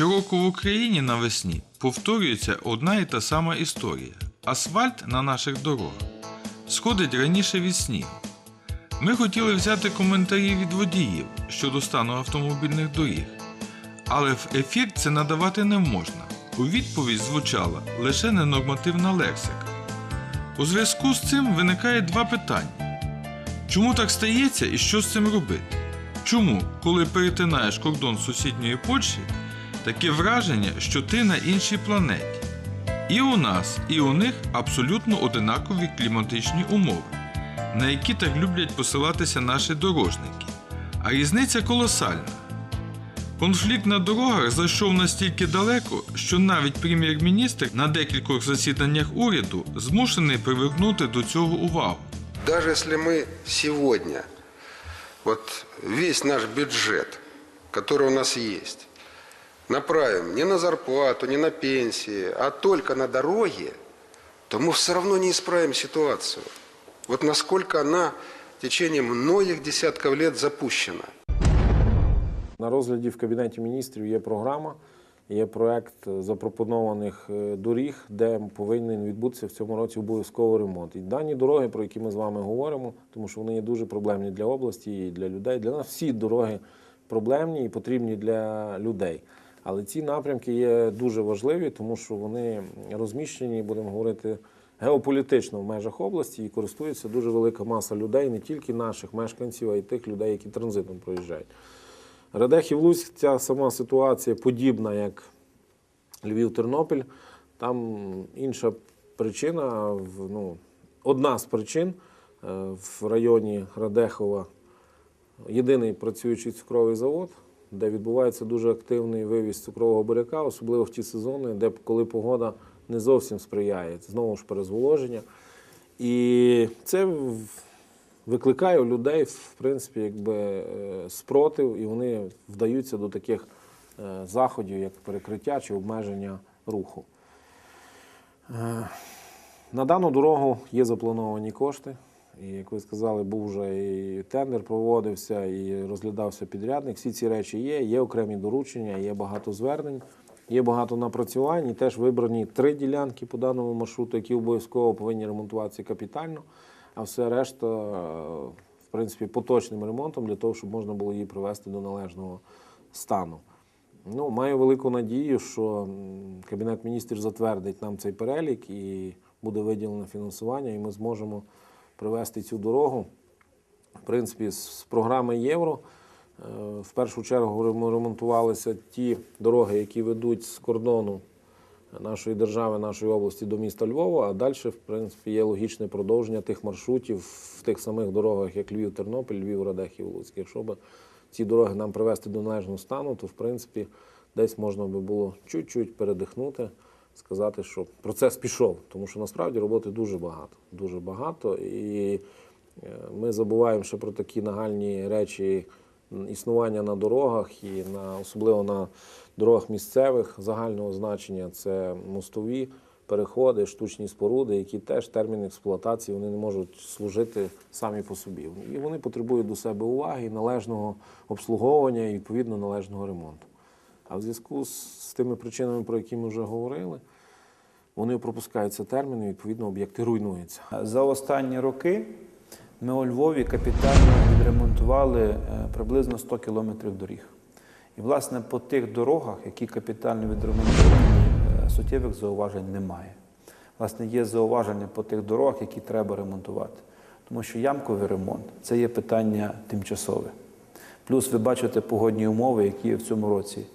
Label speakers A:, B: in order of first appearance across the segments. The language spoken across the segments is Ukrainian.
A: Щороку в Україні навесні повторюється одна і та сама історія. Асфальт на наших дорогах сходить раніше від снігу. Ми хотіли взяти коментарі від водіїв щодо стану автомобільних доріг, але в ефір це надавати не можна. У відповідь звучала лише ненормативна лексика. У зв'язку з цим виникає два питання: чому так стається і що з цим робити? Чому, коли перетинаєш кордон сусідньої Польщі, таке враження, що ти на іншій планеті? І у нас, і у них абсолютно одинакові кліматичні умови, на які так люблять посилатися наші дорожники. А різниця колосальна. Конфлікт на дорогах зайшов настільки далеко, що навіть прем'єр-міністр на декількох засіданнях уряду змушений привернути до цього увагу.
B: Даже если мы сегодня вот весь наш бюджет, который у нас есть, направим не на зарплату, не на пенсии, а только на дороги, то мы все равно не исправим ситуацию. Вот насколько она в течение многих десятков лет запущена.
C: На розгляді в Кабінеті міністрів є програма, є проект запропонованих е, доріг, де повинен відбутися в цьому році обов'язково ремонт. І дані дороги, про які ми з вами говоримо, тому що вони є дуже проблемні для області і для людей. Для нас всі дороги проблемні і потрібні для людей. Але ці напрямки є дуже важливі, тому що вони розміщені, будемо говорити, геополітично в межах області і користується дуже велика маса людей, не тільки наших мешканців, а й тих людей, які транзитом проїжджають. Радехів Луцьк ця сама ситуація подібна, як Львів-Тернопіль. Там інша причина, ну, одна з причин е, в районі Радехова єдиний працюючий цукровий завод, де відбувається дуже активний вивіз цукрового буряка, особливо в ті сезони, де коли погода не зовсім сприяє. Знову ж перезволоження. І це викликає у людей, в принципі, якби е, спротив, і вони вдаються до таких е, заходів, як перекриття чи обмеження руху. Е, На дану дорогу є заплановані кошти. І, як ви сказали, був вже і тендер проводився, і розглядався підрядник. Всі ці речі є. Є окремі доручення, є багато звернень, є багато напрацювань. І теж вибрані три ділянки по даному маршруту, які обов'язково повинні ремонтуватися капітально, а все решта, в принципі, поточним ремонтом для того, щоб можна було її привести до належного стану. Ну, маю велику надію, що Кабінет міністрів затвердить нам цей перелік і буде виділено фінансування, і ми зможемо привести цю дорогу. В принципі, з програми Євро е, в першу чергу рем- ремонтувалися ті дороги, які ведуть з кордону нашої держави, нашої області до міста Львова, а далі, в принципі, є логічне продовження тих маршрутів в тих самих дорогах, як Львів-Тернопіль, Львів-Радехів, Луцьк. Якщо б ці дороги нам привести до належного стану, то в принципі десь можна би було чуть-чуть передихнути, сказати, що процес пішов, тому що насправді роботи дуже багато, дуже багато. І е, ми забуваємо ще про такі нагальні речі існування на дорогах і на особливо на дорогах місцевих загального значення. Це мостові переходи, штучні споруди, які теж термін експлуатації вони не можуть служити самі по собі. І вони потребують до себе уваги, належного обслуговування і відповідно належного ремонту. А в зв'язку з тими причинами, про які ми вже говорили, вони пропускаються терміни, відповідно, об'єкти руйнуються.
D: За останні роки ми у Львові капітально відремонтували е, приблизно 100 кілометрів доріг. І, власне, по тих дорогах, які капітально відремонтовані, е, суттєвих зауважень немає. Власне, є зауваження по тих дорогах, які треба ремонтувати. Тому що ямковий ремонт це є питання тимчасове. Плюс ви бачите погодні умови, які в цьому році.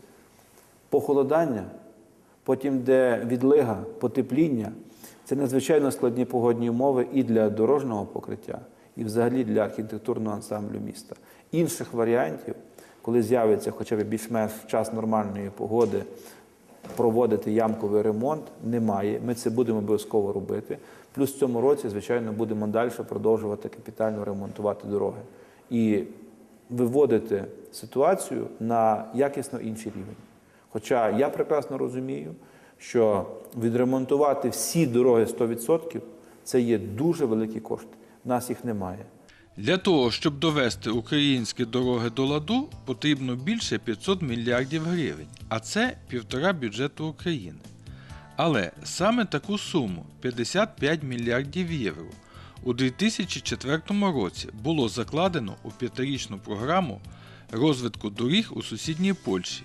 D: Похолодання, потім де відлига, потепління. Це надзвичайно складні погодні умови і для дорожнього покриття, і взагалі для архітектурного ансамблю міста. Інших варіантів, коли з'явиться хоча б більш-менш в час нормальної погоди, проводити ямковий ремонт, немає. Ми це будемо обов'язково робити. Плюс в цьому році, звичайно, будемо далі продовжувати капітально ремонтувати дороги. І виводити ситуацію на якісно інший рівень. Хоча я прекрасно розумію, що відремонтувати всі дороги 100% це є дуже великі кошти. У нас їх немає.
A: Для того, щоб довести українські дороги до ладу, потрібно більше 500 мільярдів гривень, а це півтора бюджету України. Але саме таку суму 55 мільярдів євро у 2004 році було закладено у п'ятирічну програму розвитку доріг у сусідній Польщі,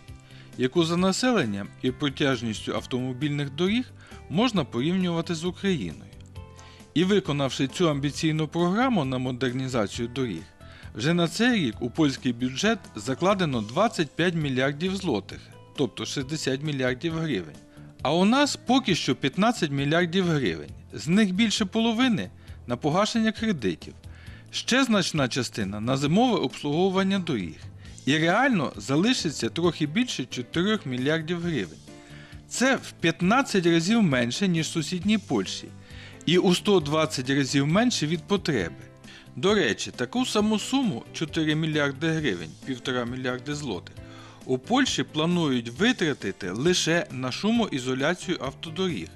A: яку за населенням і протяжністю автомобільних доріг можна порівнювати з Україною. І виконавши цю амбіційну програму на модернізацію доріг, вже на цей рік у польський бюджет закладено 25 мільярдів злотих, тобто 60 мільярдів гривень. А у нас поки що 15 мільярдів гривень, з них більше половини на погашення кредитів, ще значна частина на зимове обслуговування доріг. І реально залишиться трохи більше 4 мільярдів гривень. Це в 15 разів менше, ніж в сусідній Польщі, і у 120 разів менше від потреби. До речі, таку саму суму 4 мільярди гривень, 1,5 мільярди злотих, у Польщі планують витратити лише на шумоізоляцію автодоріг.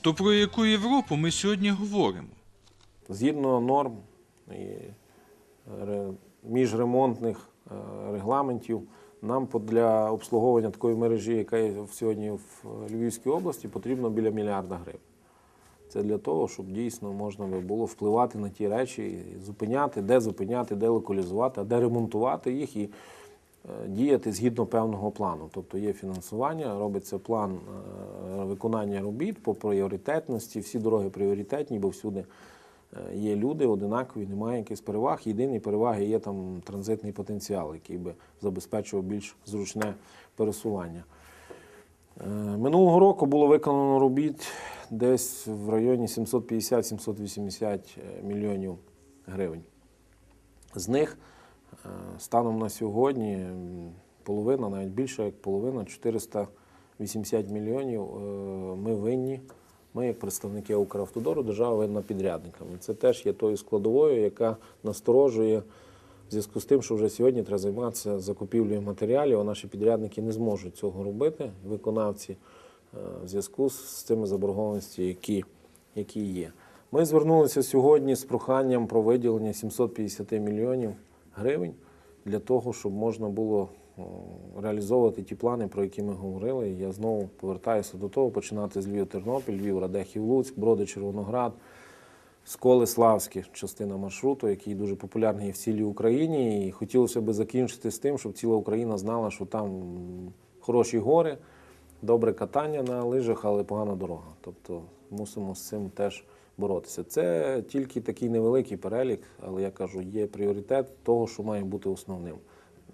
A: То про яку Європу ми сьогодні говоримо?
C: Згідно норм міжремонтних регламентів, нам для обслуговування такої мережі, яка є сьогодні в Львівській області, потрібно біля мільярда гривень. Це для того, щоб дійсно можна було впливати на ті речі, зупиняти, де зупиняти, де локалізувати, а де ремонтувати їх і е, діяти згідно певного плану. Тобто є фінансування, робиться план е, виконання робіт по пріоритетності. Всі дороги пріоритетні, бо всюди е, є люди одинакові, немає якихось переваг. Єдині переваги є там транзитний потенціал, який би забезпечував більш зручне пересування. Е, Минулого року було виконано робіт десь в районі 750-780 мільйонів гривень. З них е, станом на сьогодні половина, навіть більше як половина, 480 мільйонів е, ми винні. Ми, як представники Укравтодору, держава винна підрядникам. І Це теж є тою складовою, яка насторожує в зв'язку з тим, що вже сьогодні треба займатися закупівлею матеріалів, а наші підрядники не зможуть цього робити, виконавці, е, в зв'язку з цими заборгованостями, які, які є. Ми звернулися сьогодні з проханням про виділення 750 мільйонів гривень для того, щоб можна було реалізовувати ті плани, про які ми говорили. Я знову повертаюся до того, починати з Львів-Тернопіль, Львів, Радехів, Луцьк, Броди, Червоноград, Сколи Славські, частина маршруту, який дуже популярний в цілій Україні. І хотілося б закінчити з тим, щоб ціла Україна знала, що там хороші гори, добре катання на лижах, але погана дорога. Тобто мусимо з цим теж боротися. Це тільки такий невеликий перелік, але я кажу, є пріоритет того, що має бути основним.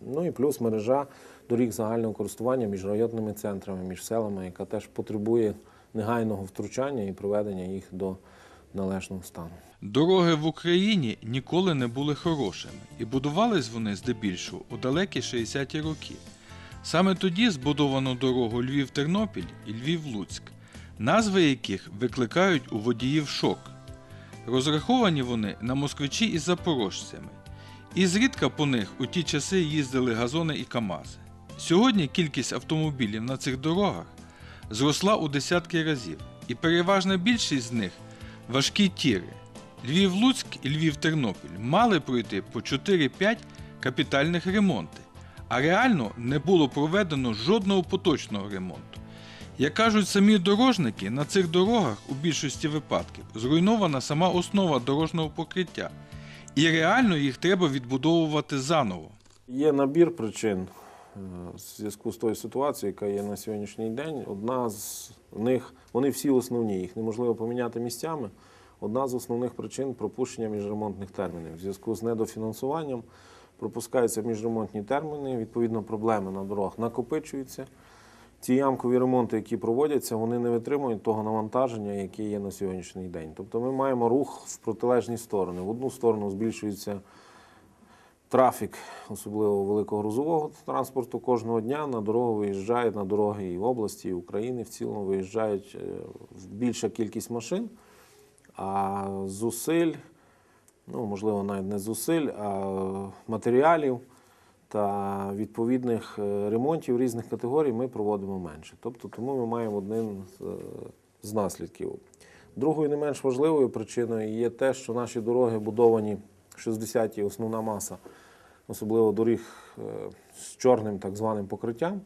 C: Ну і плюс мережа доріг загального користування між районними центрами, між селами, яка теж потребує негайного втручання і приведення їх до належного стану.
A: Дороги в Україні ніколи не були хорошими, і будувались вони здебільшого у далекі 60-ті роки. Саме тоді збудовано дорогу Львів-Тернопіль і Львів-Луцьк, назви яких викликають у водіїв шок. Розраховані вони на москвичі із запорожцями, і зрідка по них у ті часи їздили газони і КАМАЗи. Сьогодні кількість автомобілів на цих дорогах зросла у десятки разів, і переважна більшість з них важкі тіри. Львів-Луцьк і Львів-Тернопіль мали пройти по 4-5 капітальних ремонти, а реально не було проведено жодного поточного ремонту. Як кажуть самі дорожники, на цих дорогах у більшості випадків зруйнована сама основа дорожнього покриття, і реально їх треба відбудовувати заново.
C: Є набір причин е, в зв'язку з тою ситуацією, яка є на сьогоднішній день. Одна з них, вони всі основні, їх неможливо поміняти місцями. Одна з основних причин пропущення міжремонтних термінів. В зв'язку з недофінансуванням пропускаються міжремонтні терміни, відповідно, проблеми на дорогах накопичуються. Ці ямкові ремонти, які проводяться, вони не витримують того навантаження, яке є на сьогоднішній день. Тобто ми маємо рух в протилежні сторони. В одну сторону збільшується трафік, особливо великогрузового транспорту, кожного дня на дорогу виїжджають на дороги і в області, і України в цілому виїжджають е, більша кількість машин, а зусиль, ну можливо, навіть не зусиль, а матеріалів та відповідних е, ремонтів різних категорій ми проводимо менше. Тобто, тому ми маємо один з, е, наслідків. Другою не менш важливою причиною є те, що наші дороги будовані 60-ті основна маса, особливо доріг е, з чорним так званим покриттям,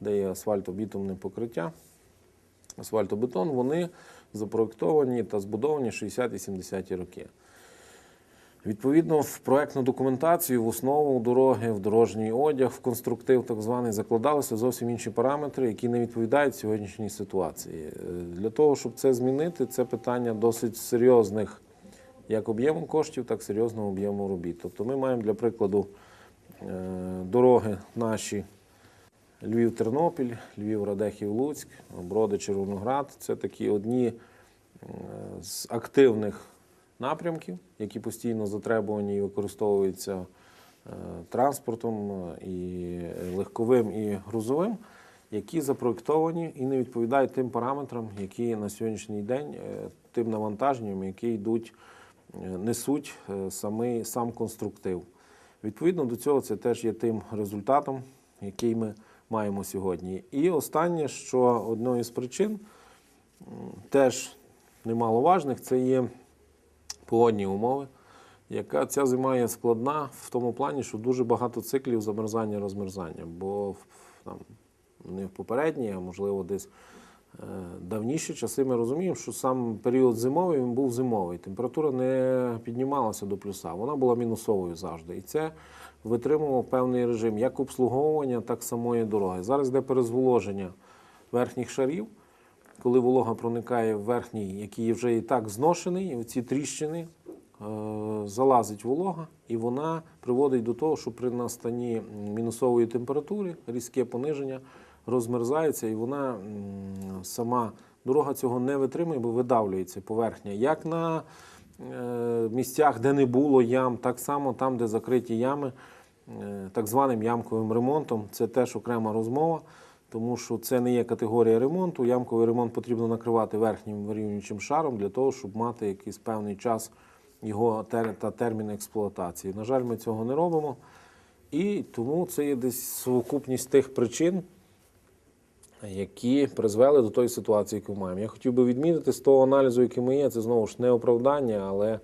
C: де є асфальтобітумне покриття, асфальтобетон, вони запроектовані та збудовані 60-70-ті роки. Відповідно, в проектну документацію, в основу дороги, в дорожній одяг, в конструктив так званий закладалися зовсім інші параметри, які не відповідають сьогоднішній ситуації. Е, Для того, щоб це змінити, це питання досить серйозних як об'єму коштів, так і серйозного об'єму робіт. Тобто ми маємо для прикладу е, дороги наші Львів-Тернопіль, Львів-Радехів-Луцьк, Броди-Червоноград. Це такі одні е, з активних напрямків, які постійно затребувані і використовуються е, транспортом е, і легковим, і грузовим, які запроектовані і не відповідають тим параметрам, які на сьогоднішній день, е, тим навантаженням, які йдуть, несуть самий, сам конструктив. Відповідно до цього, це теж є тим результатом, який ми маємо сьогодні. І останнє, що одною з причин, теж немаловажних, це є погодні умови. Яка ця зима є складна в тому плані, що дуже багато циклів замерзання розмерзання. Бо там, не в попередні, а можливо десь е, давніші часи ми розуміємо, що сам період зимовий він був зимовий. Температура не піднімалася до плюса, вона була мінусовою завжди. І це витримував певний режим як обслуговування, так самої дороги. Зараз йде перезволоження верхніх шарів коли волога проникає в верхній, який вже і так зношений, і ці тріщини е, залазить волога, і вона приводить до того, що при настанні мінусової температури різке пониження розмерзається, і вона сама дорога цього не витримує, бо видавлюється поверхня. Як на е, місцях, де не було ям, так само там, де закриті ями, е, так званим ямковим ремонтом, це теж окрема розмова тому що це не є категорія ремонту. Ямковий ремонт потрібно накривати верхнім вирівнюючим шаром для того, щоб мати якийсь певний час його та термін експлуатації. На жаль, ми цього не робимо. І тому це є десь совокупність тих причин, які призвели до тої ситуації, яку маємо. Я хотів би відмітити з того аналізу, який ми є, це знову ж не оправдання, але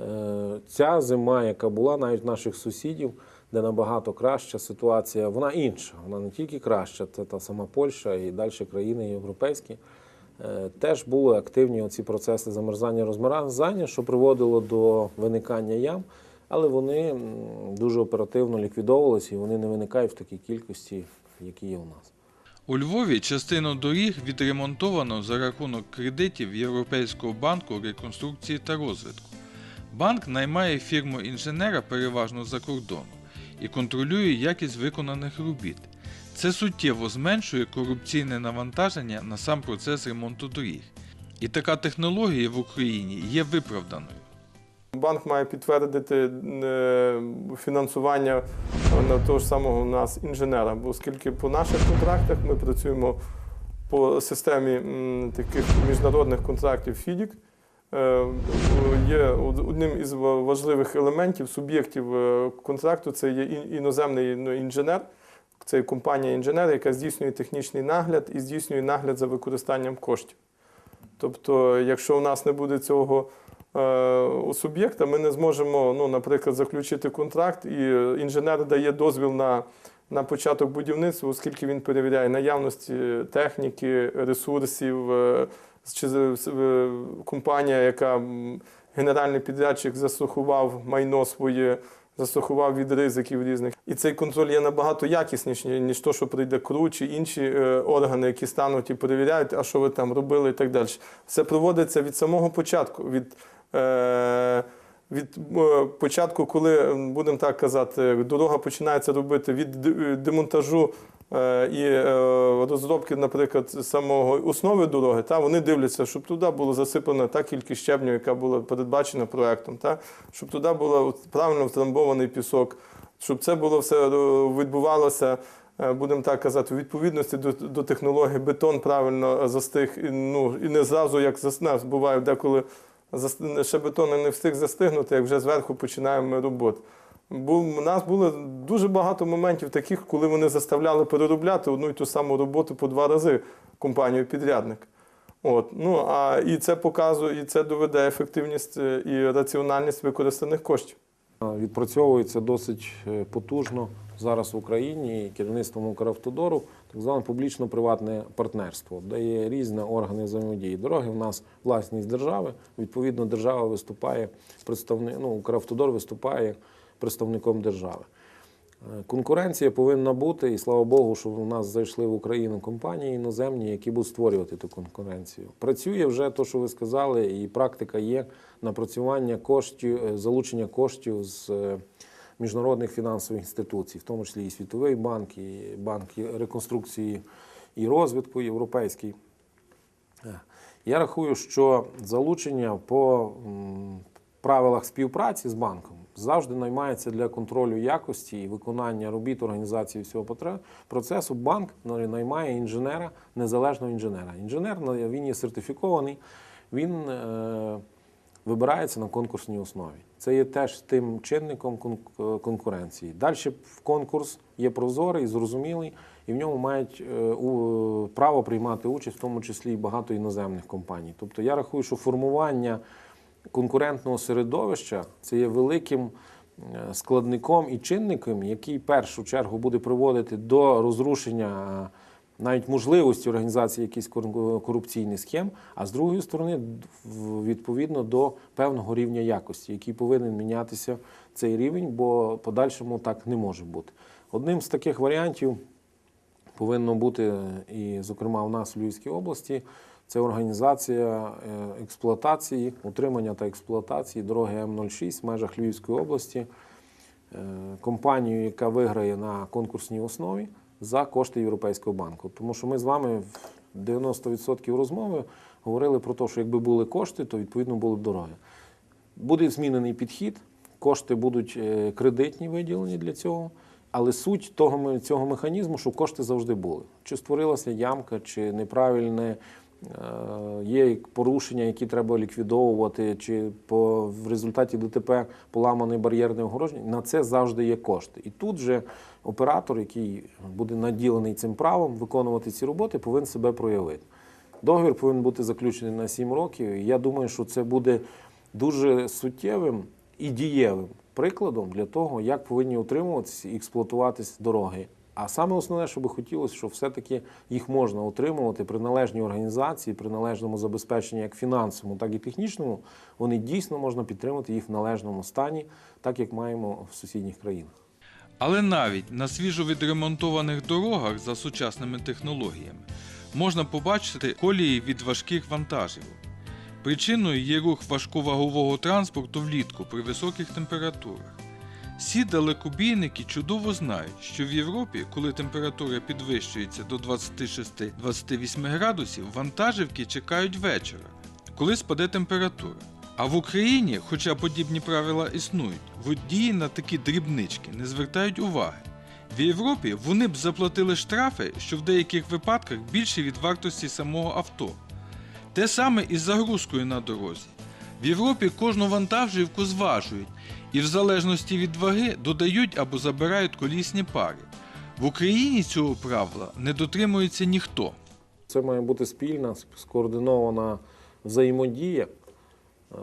C: е, ця зима, яка була навіть наших сусідів, де набагато краща ситуація, вона інша. Вона не тільки краща, це та сама Польща і далі країни європейські. Е, Теж були активні оці процеси замерзання розмерзання, що приводило до виникання ям, але вони дуже оперативно ліквідовувалися і вони не виникають в такій кількості, які є у нас.
A: У Львові частину доріг відремонтовано за рахунок кредитів Європейського банку реконструкції та розвитку. Банк наймає фірму інженера переважно за кордону і контролює якість виконаних робіт. Це суттєво зменшує корупційне навантаження на сам процес ремонту доріг. І така технологія в Україні є виправданою.
E: Банк має підтвердити е, фінансування на того ж самого у нас інженера, бо оскільки по наших контрактах ми працюємо по системі таких міжнародних контрактів е, є одним із важливих елементів, суб'єктів е, контракту це є іноземний ну, інженер. Це компанія інженер, яка здійснює технічний нагляд і здійснює нагляд за використанням коштів. Тобто, якщо у нас не буде цього е, суб'єкта, ми не зможемо, ну, наприклад, заключити контракт, і е, інженер дає дозвіл на, на початок будівництва, оскільки він перевіряє наявності техніки, ресурсів, е, чи е, компанія, яка генеральний підрядчик застрахував майно своє. Застрахував від ризиків різних. І цей контроль є набагато якісніший, ніж то, що прийде КРУ чи інші е, органи, які стануть і перевіряють, а що ви там робили і так далі. Все проводиться від самого початку, від, е, від е, початку, коли, будемо так казати, дорога починається робити від демонтажу і е, розробки, наприклад, самого основи дороги, та, вони дивляться, щоб туди було засипано та кількість щебню, яка була передбачена проектом, та, щоб туди був правильно втрамбований пісок, щоб це було все е, відбувалося. е, Будемо так казати, у відповідності до, до технології бетон правильно застиг, і, ну, і не зразу, як заснав, буває деколи ще бетон не встиг застигнути, як вже зверху починаємо роботу. Бо у нас було дуже багато моментів таких, коли вони заставляли переробляти одну і ту саму роботу по два рази компанію-підрядник. От, ну, а, і це показує, і це доведе ефективність е, і раціональність використаних коштів.
C: Відпрацьовується досить е, потужно зараз в Україні керівництвом Укравтодору так зване публічно-приватне партнерство, де є різні органи взаємодії. Дороги в нас власність держави. Відповідно, держава виступає представник, ну, Укравтодор виступає представником держави. Е, Конкуренція повинна бути, і слава Богу, що в нас зайшли в Україну компанії іноземні, які будуть створювати ту конкуренцію. Працює вже те, що ви сказали, і практика є напрацювання коштів, е, залучення коштів з е, міжнародних фінансових інституцій, в тому числі і Світовий банк, і банк реконструкції і розвитку європейський. Я рахую, що залучення по правилах співпраці з банком завжди наймається для контролю якості і виконання робіт організації всього процесу. Банк наймає інженера, незалежного інженера. Інженер він є сертифікований, він е, вибирається на конкурсній основі. Це є теж тим чинником конкуренції. Далі в конкурс є прозорий, зрозумілий, і в ньому мають е, право приймати участь, в тому числі і багато іноземних компаній. Тобто я рахую, що формування конкурентного середовища це є великим е, складником і чинником, який в першу чергу буде приводити до розрушення е, навіть можливості організації якихось кор- корупційних схем, а з другої сторони, відповідно до певного рівня якості, який повинен мінятися цей рівень, бо подальшому так не може бути. Одним з таких варіантів повинно бути, і, зокрема, в нас в Львівській області, це організація е, експлуатації, утримання та експлуатації дороги М06 в межах Львівської області, е, компанію, яка виграє на конкурсній основі за кошти Європейського банку. Тому що ми з вами в 90% розмови говорили про те, що якби були кошти, то відповідно були б дороги. Буде змінений підхід, кошти будуть е, кредитні виділені для цього. Але суть того цього механізму, що кошти завжди були. Чи створилася ямка, чи неправильне е, є порушення, які треба ліквідовувати, чи по, в результаті ДТП поламане бар'єрне огородження, на це завжди є кошти. І тут же оператор, який буде наділений цим правом виконувати ці роботи, повинен себе проявити. Договір повинен бути заключений на 7 років. І я думаю, що це буде дуже суттєвим і дієвим прикладом для того, як повинні утримуватися і експлуатуватись дороги. А саме основне, що би хотілося, що все-таки їх можна утримувати при належній організації, при належному забезпеченні як фінансовому, так і технічному. Вони дійсно можна підтримати їх в належному стані, так як маємо в сусідніх країнах.
A: Але навіть на свіжо відремонтованих дорогах за сучасними технологіями можна побачити колії від важких вантажівок. Причиною є рух важковагового транспорту влітку при високих температурах. Всі далекобійники чудово знають, що в Європі, коли температура підвищується до 26-28 градусів, вантажівки чекають вечора, коли спаде температура. А в Україні, хоча подібні правила існують, водії на такі дрібнички не звертають уваги. В Європі вони б заплатили штрафи, що в деяких випадках більші від вартості самого авто. Те саме із загрузкою на дорозі. В Європі кожну вантажівку зважують і в залежності від ваги додають або забирають колісні пари. В Україні цього правила не дотримується ніхто.
C: Це має бути спільна, скоординована взаємодія е,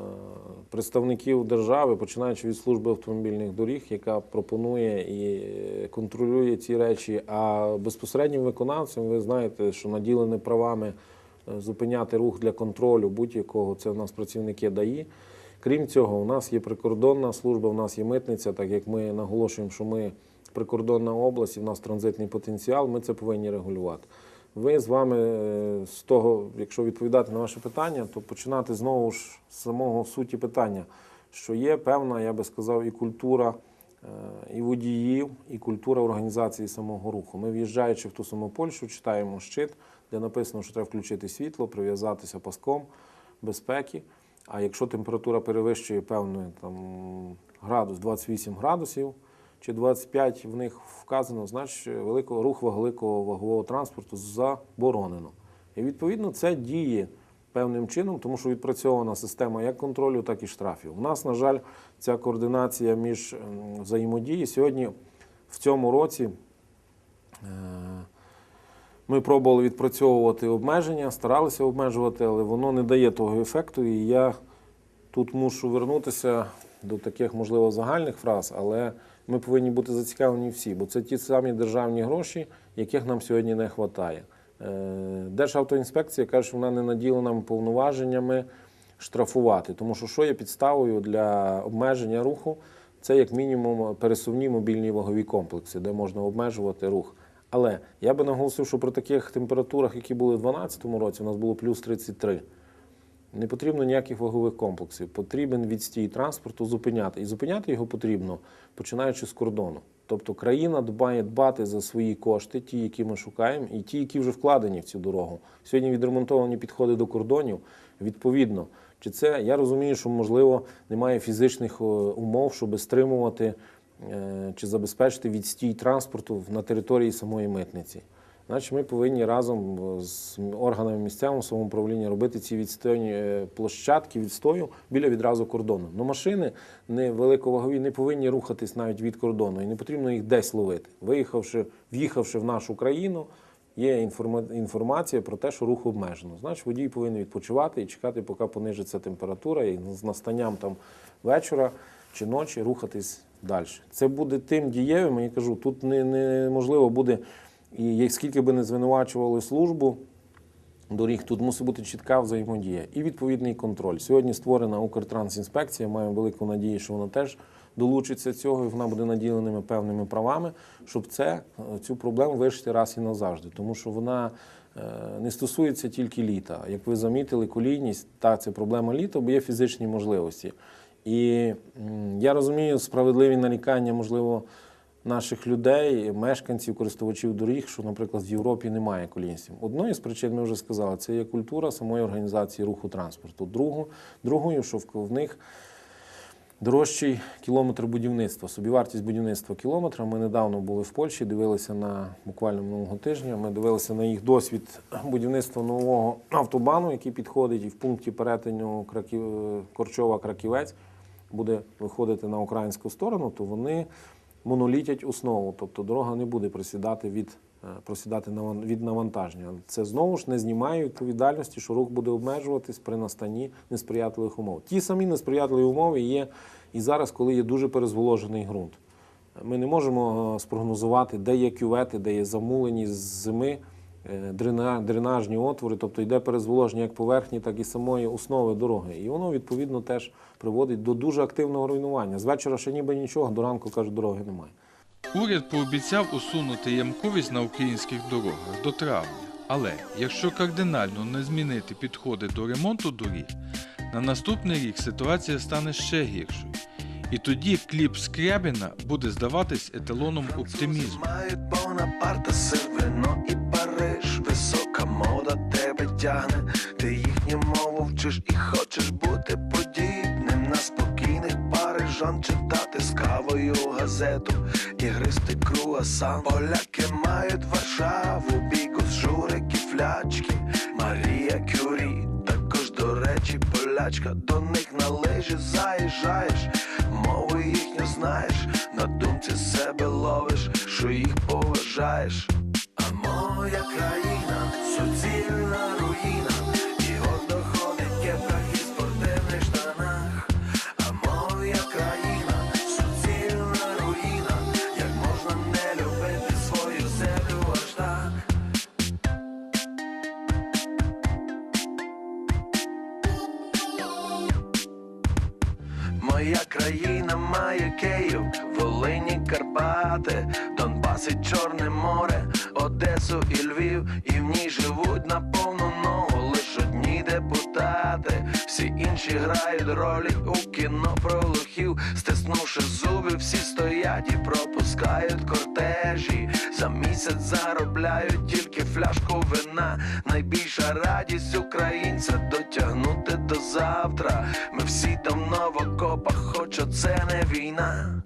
C: представників держави, починаючи від служби автомобільних доріг, яка пропонує і контролює ці речі. А безпосереднім виконавцем, ви знаєте, що наділений правами зупиняти рух для контролю будь-якого, це в нас працівники ДАІ. Крім цього, у нас є прикордонна служба, у нас є митниця, так як ми наголошуємо, що ми прикордонна область, і в нас транзитний потенціал, ми це повинні регулювати. Ви з вами е, з того, якщо відповідати на ваше питання, то починати знову ж з самого суті питання, що є певна, я би сказав, і культура е, і водіїв, і культура організації самого руху. Ми в'їжджаючи в ту саму Польщу, читаємо щит, де написано, що треба включити світло, прив'язатися паском безпеки. А якщо температура перевищує певний там, градус 28 градусів чи 25 в них вказано, значить великого рух великого вагового транспорту заборонено. І відповідно це діє певним чином, тому що відпрацьована система як контролю, так і штрафів. У нас, на жаль, ця координація між ем, взаємодії сьогодні в цьому році. е, Ми пробували відпрацьовувати обмеження, старалися обмежувати, але воно не дає того ефекту. І я тут мушу вернутися до таких, можливо, загальних фраз, але ми повинні бути зацікавлені всі, бо це ті самі державні гроші, яких нам сьогодні не вистачає. Державтоінспекція каже, що вона не наділена повноваженнями штрафувати, тому що що є підставою для обмеження руху? Це як мінімум пересувні мобільні вагові комплекси, де можна обмежувати рух. Але я би наголосив, що при таких температурах, які були в 2012 році, у нас було плюс 33. Не потрібно ніяких вагових комплексів. Потрібен відстій транспорту зупиняти. І зупиняти його потрібно, починаючи з кордону. Тобто країна дбає дбати за свої кошти, ті, які ми шукаємо, і ті, які вже вкладені в цю дорогу. Сьогодні відремонтовані підходи до кордонів. Відповідно, чи це я розумію, що можливо немає фізичних е, умов, щоб стримувати чи забезпечити відстій транспорту на території самої митниці. Значить, ми повинні разом з органами місцевого самоуправління робити ці відстойні е, площадки відстою біля відразу кордону. Ну машини не великовагові не повинні рухатись навіть від кордону, і не потрібно їх десь ловити. Виїхавши, в'їхавши в нашу країну, є інформація про те, що рух обмежено. Значить, водій повинен відпочивати і чекати, поки понижиться температура, і з настанням там вечора чи ночі рухатись далі. Це буде тим дієвим, я кажу, тут не- неможливо буде, і скільки би не звинувачували службу доріг, тут мусить бути чітка взаємодія і відповідний контроль. Сьогодні створена Укртрансінспекція, маю велику надію, що вона теж долучиться цього, і вона буде наділеними певними правами, щоб це, е, цю проблему вирішити раз і назавжди. Тому що вона е, не стосується тільки літа. Як ви замітили, колійність, та це проблема літа, бо є фізичні можливості. І я розумію справедливі нарікання, можливо, наших людей, мешканців, користувачів доріг, що, наприклад, в Європі немає колінців. Одною з причин ми вже сказали, це є культура самої організації руху транспорту. Другу, другою, що в, в них дорожчий кілометр будівництва, собівартість будівництва кілометра. Ми недавно були в Польщі, дивилися на буквально минулого тижня. Ми дивилися на їх досвід будівництва нового автобану, який підходить і в пункті перетину Краків... Корчова-Краківець буде виходити на українську сторону, то вони монолітять основу, тобто дорога не буде просідати від, е, просідати від навантаження. Це знову ж не знімає відповідальності, що рух буде обмежуватись при настанні несприятливих умов. Ті самі несприятливі умови є і зараз, коли є дуже перезволожений ґрунт. Ми не можемо е, спрогнозувати, де є кювети, де є замулені з зими дренажні отвори, тобто йде перезволоження як поверхні, так і самої основи дороги. І воно відповідно теж приводить до дуже активного руйнування. З вечора ще ніби нічого, до ранку каже, дороги немає.
A: Уряд пообіцяв усунути ямковість на українських дорогах до травня. Але якщо кардинально не змінити підходи до ремонту доріг, на наступний рік ситуація стане ще гіршою. І тоді кліп Скрябіна буде здаватись еталоном оптимізму.
F: І Париж. Висока мода тебе тягне. Ти їхню мову вчиш і хочеш бути подібним на спокійних парижан читати з кавою газету і гристи круасан. Поляки мають Варшаву, бійку з журики, флячки. Марія Кюрі, також до речі, полячка. До них на заїжджаєш, заїжджаєш, мову їхню знаєш, на думці себе ловиш, що їх поважаєш. А моя країна суцільна руїна, Моя країна має Київ, Волині, Карпати, Донбас і Чорне море, Одесу і Львів, і в ній живуть на повну ногу депутати. Всі інші грають ролі у кіно про лохів, стиснувши зуби, всі стоять і пропускають кортежі. За місяць заробляють тільки фляжку вина. Найбільша радість українця дотягнути до завтра. Ми всі там в окопах, хоч оце не війна.